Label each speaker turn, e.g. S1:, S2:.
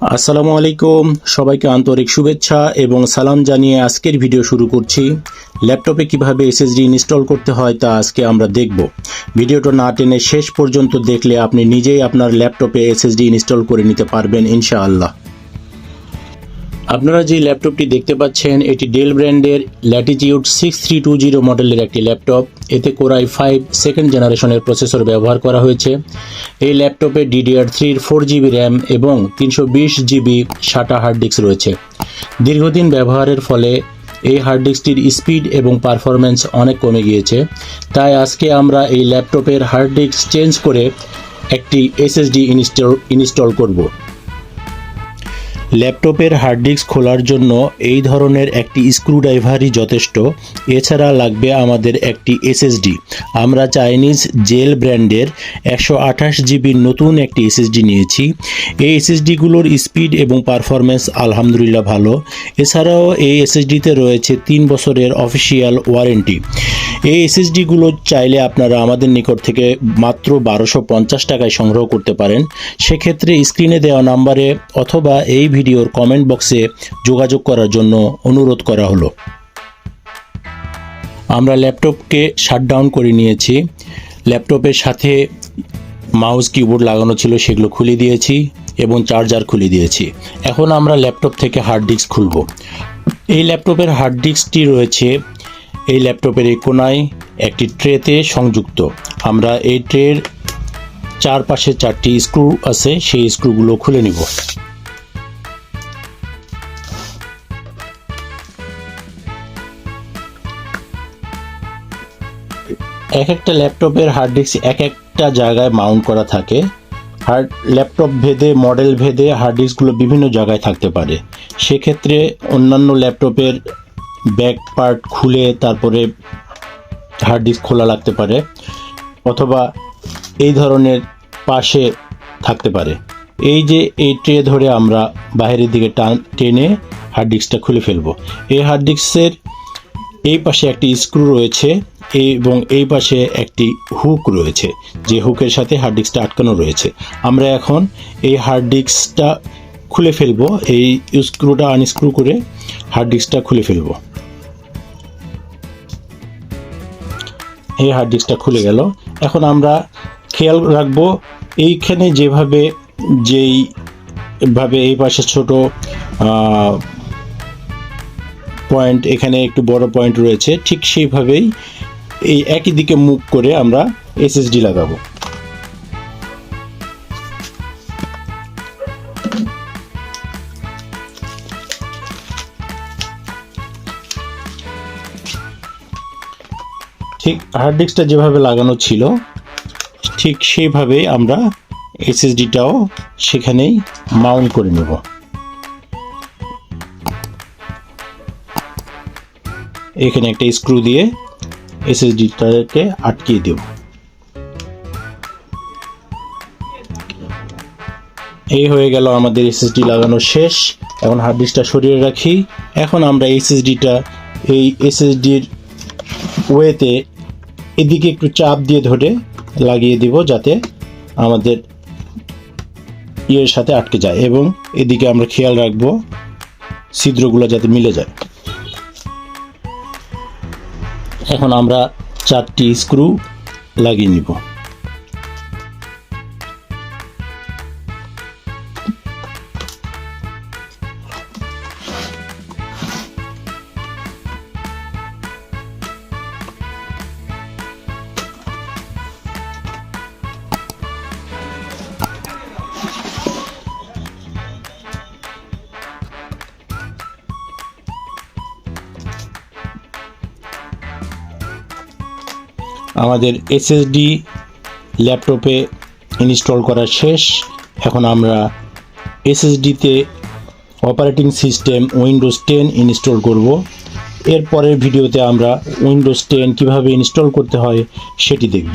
S1: আসসালামু আলাইকুম, সবাইকে আন্তরিক শুভেচ্ছা এবং সালাম জানিয়ে আজকের ভিডিও শুরু করছি। ল্যাপটপে কীভাবে এসএসডি ইনস্টল করতে হয় তা আজকে আমরা দেখব। ভিডিওটা না টেনে শেষ পর্যন্ত দেখলে আপনি নিজেই আপনার ল্যাপটপে এসএসডি ইনস্টল করে নিতে পারবেন ইনশাআল্লাহ। আপনারা যে ল্যাপটপটি দেখতে পাচ্ছেন, এটি ডেল ব্র্যান্ডের Latitude six three two zero মডেলের একটি ল্যাপটপ। এতে কোরাই ফাইভ সেকেন্ড জেনারেশনের প্রসেসর ব্যবহার করা হয়েছে। এই ল্যাপটপে ডিডিআর থ্রির ফোর জিবি র্যাম এবং তিনশো বিশ জিবি সাটা হার্ড ডিস্ক রয়েছে। দীর্ঘদিন ব্যবহারের ফলে এই হার্ড ডিস্কটির স্পিড এবং পারফরম্যান্স অনেক কমে গিয়েছে। তাই আজকে আমরা এই ল্যাপটপের হার্ড ডিস্ক চেঞ্জ করে একটি এসএসডি ইনস্টল ইনস্টল করব। ল্যাপটপের হার্ড ডিস্ক খোলার জন্য এই ধরনের একটি স্ক্রুড্রাইভারই যথেষ্ট। এছাড়া লাগবে আমাদের একটি এসএসডি আমরা চাইনিজ জেল ব্র্যান্ডের একশো আঠাশ জিবির নতুন একটি এসএসডি নিয়েছি। এই এসএসডিগুলোর স্পিড এবং পারফরমেন্স আলহামদুলিল্লাহ ভালো। এছাড়াও এই এসএসডিতে রয়েছে তিন বছরের অফিসিয়াল ওয়ারেন্টি এই এসএসডিগুলো চাইলে আপনারা আমাদের নিকট থেকে মাত্র বারোশো পঞ্চাশ টাকায় সংগ্রহ করতে পারেন। সেক্ষেত্রে স্ক্রিনে দেওয়া নাম্বারে অথবা এই ভিডিওর কমেন্ট বক্সে যোগাযোগ করার জন্য অনুরোধ করা হলো। আমরা ল্যাপটপকে শাটডাউন করে নিয়েছি। ল্যাপটপের সাথে মাউস কিবোর্ড লাগানো ছিল, সেগুলো খুলে দিয়েছি এবং চার্জার খুলে দিয়েছি। এখন আমরা ল্যাপটপ থেকে হার্ড ডিস্ক খুলব। এই ল্যাপটপের হার্ড ডিস্কটি রয়েছে এই ল্যাপটপের এই কোনায় একটি ট্রেতে সংযুক্ত। আমরা এই ট্রের চারপাশে চারটি স্ক্রু আছে, সেই স্ক্রুগুলো খুলে নিব। এক একটা ল্যাপটপের হার্ড ডিস্ক এক একটা জায়গায় মাউন্ট করা থাকে। হার্ড ল্যাপটপ ভেদে, মডেল ভেদে হার্ড ডিস্কগুলো বিভিন্ন জায়গায় থাকতে পারে। সেক্ষেত্রে অন্যান্য ল্যাপটপের ব্যাক পার্ট খুলে তারপরে হার্ড ডিস্ক খোলা লাগতে পারে, অথবা এই ধরনের পাশে থাকতে পারে। এই যে এই ট্রে ধরে আমরা বাইরের দিকে টান, টেনে হার্ড ডিস্কটা খুলে ফেলব। এই হার্ড ডিস্কের এই পাশে একটি স্ক্রু রয়েছে এবং এই পাশে একটি হুক রয়েছে, যে হুকের সাথে হার্ড ডিস্কটা আটকানো রয়েছে। আমরা এখন এই হার্ড ডিস্কটা খুলে ফেলব, এই স্ক্রুটা আনস্ক্রু করে হার্ড ডিস্কটা খুলে ফেলব। এই হার্ড ডিস্কটা খুলে গেল। এখন আমরা খেয়াল রাখব, এইখানে যেভাবে, যেই ভাবে এই পাশে ছোট পয়েন্ট এখানে একটু বড় পয়েন্ট রয়েছে, ঠিক সেইভাবেই এই একই দিকে মুখ করে আমরা এসএসডি লাগাবো। ঠিক হার্ড ডিস্কটা যেভাবে লাগানো ছিল, ঠিক সেইভাবেই আমরা এসএসডিটাও সেখানেই মাউন্ট করে নেব। এখানে একটা স্ক্রু দিয়ে এসএসডিটাকে আটকিয়ে দেব। এই হয়ে গেল আমাদের এসএসডি লাগানো শেষ, এখন হার্ড ডিস্কটা সরিয়ে রাখি। এখন আমরা এসএসডিটা এই এসএসডির ওয়েতে এদিকে একটু চাপ দিয়ে ধরে লাগিয়ে দিব যাতে আমাদের ইয়ের সাথে আটকে যায় এবং এদিকে আমরা খেয়াল রাখব ছিদ্রগুলো যাতে মিলে যায়। এখন আমরা চারটি স্ক্রু লাগিয়ে নিব। আমাদের এসএসডি ল্যাপটপে ইনস্টল করা শেষ। এখন আমরা এসএসডিতে operating system Windows ten install করব। এর পরের ভিডিওতে আমরা উইন্ডোজ টেন কীভাবে ইনস্টল করতে হয় সেটি দেখব।